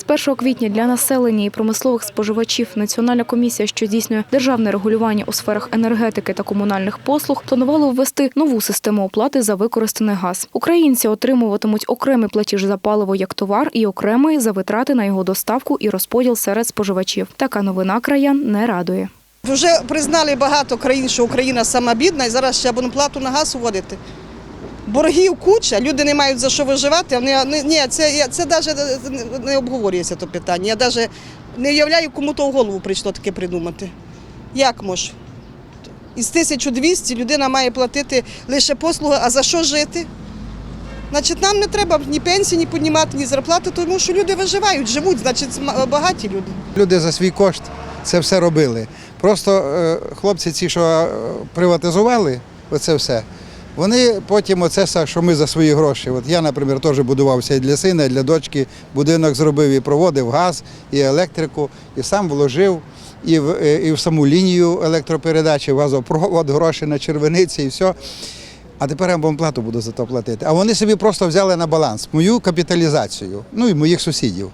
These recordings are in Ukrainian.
З 1 квітня для населення і промислових споживачів Національна комісія, що здійснює державне регулювання у сферах енергетики та комунальних послуг, планувала ввести нову систему оплати за використаний газ. Українці отримуватимуть окремий платіж за паливо як товар і окремий за витрати на його доставку і розподіл серед споживачів. Така новина краян не радує. Вже признали багато країн, що Україна сама бідна, і зараз ще абонплату на газ вводити. Боргів куча, люди не мають за що виживати. Вони, ні, ні, це, це навіть не обговорюється то питання. Я навіть не уявляю, кому то в голову прийшло таке придумати. Як може? Із 1200 людина має платити лише послуги, а за що жити? Значить, нам не треба ні пенсії, ні піднімати, ні зарплати, тому що люди виживають, живуть, значить, багаті люди. Люди за свій кошт це все робили. Просто е, хлопці, ці, що е, приватизували оце все, вони потім оце все, що ми за свої гроші. От я, наприклад, теж будувався і для сина, і для дочки. Будинок зробив і проводив газ, і електрику, і сам вложив. І в, е, і в саму лінію електропередачі, газопровод, гроші на червениці і все. А тепер я абонплату буду за то платити. А вони собі просто взяли на баланс мою капіталізацію, ну і моїх сусідів.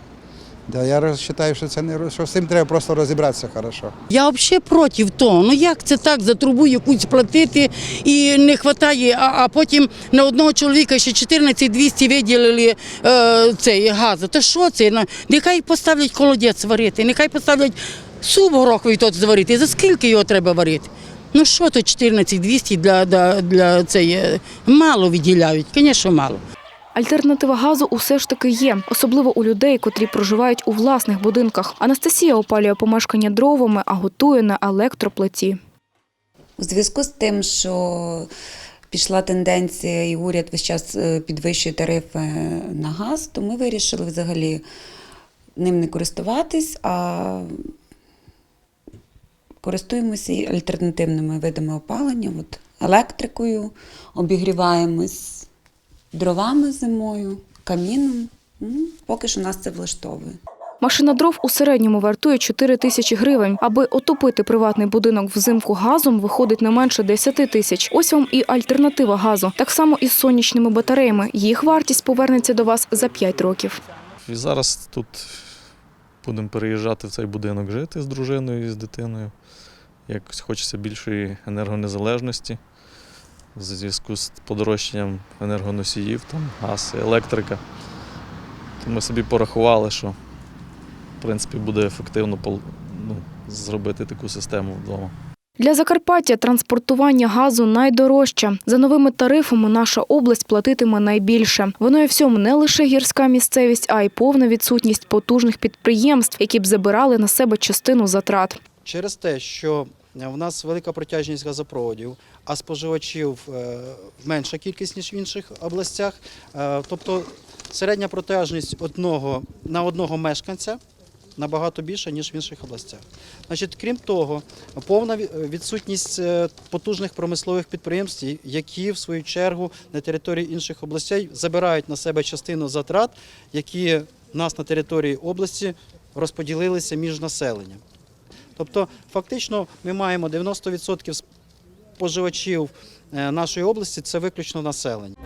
Да, я вважаю, що це не що з цим треба просто розібратися хорошо. Я взагалі проти того. Ну як це так за трубу якусь платити і не вистачає, а, а потім на одного чоловіка ще 14 200 виділили е, цей газ. Та що це? Нехай поставлять холодець варити, нехай поставлять суп гороховий тот зварити. За скільки його треба варити? Ну що то 14 200 для, для, для цієї мало виділяють, звісно, мало. Альтернатива газу усе ж таки є, особливо у людей, котрі проживають у власних будинках. Анастасія опалює помешкання дровами, а готує на електроплиті. У зв'язку з тим, що пішла тенденція, і уряд весь час е, підвищує тарифи на газ, то ми вирішили взагалі ним не користуватись, а користуємося і альтернативними видами опалення, от електрикою, обігріваємось дровами зимою, каміном. Поки що нас це влаштовує. Машина дров у середньому вартує 4 тисячі гривень. Аби отопити приватний будинок взимку газом, виходить не менше 10 тисяч. Ось вам і альтернатива газу. Так само і з сонячними батареями. Їх вартість повернеться до вас за 5 років. І зараз тут будемо переїжджати в цей будинок жити з дружиною і з дитиною. Якось хочеться більшої енергонезалежності в зв'язку з подорожчанням енергоносіїв, там, газ, електрика. То ми собі порахували, що в принципі буде ефективно ну, зробити таку систему вдома. Для Закарпаття транспортування газу найдорожче. За новими тарифами наша область платитиме найбільше. Воно і всьому не лише гірська місцевість, а й повна відсутність потужних підприємств, які б забирали на себе частину затрат. Через те, що в нас велика протяжність газопроводів, а споживачів е, менша кількість, ніж в інших областях. Е, Тобто середня протяжність одного на одного мешканця набагато більша, ніж в інших областях. Значить, крім того, повна відсутність е, потужних промислових підприємств, які в свою чергу на території інших областей забирають на себе частину затрат, які в нас на території області розподілилися між населенням. Тобто, фактично, ми маємо 90% споживачів е, нашої області це виключно населення.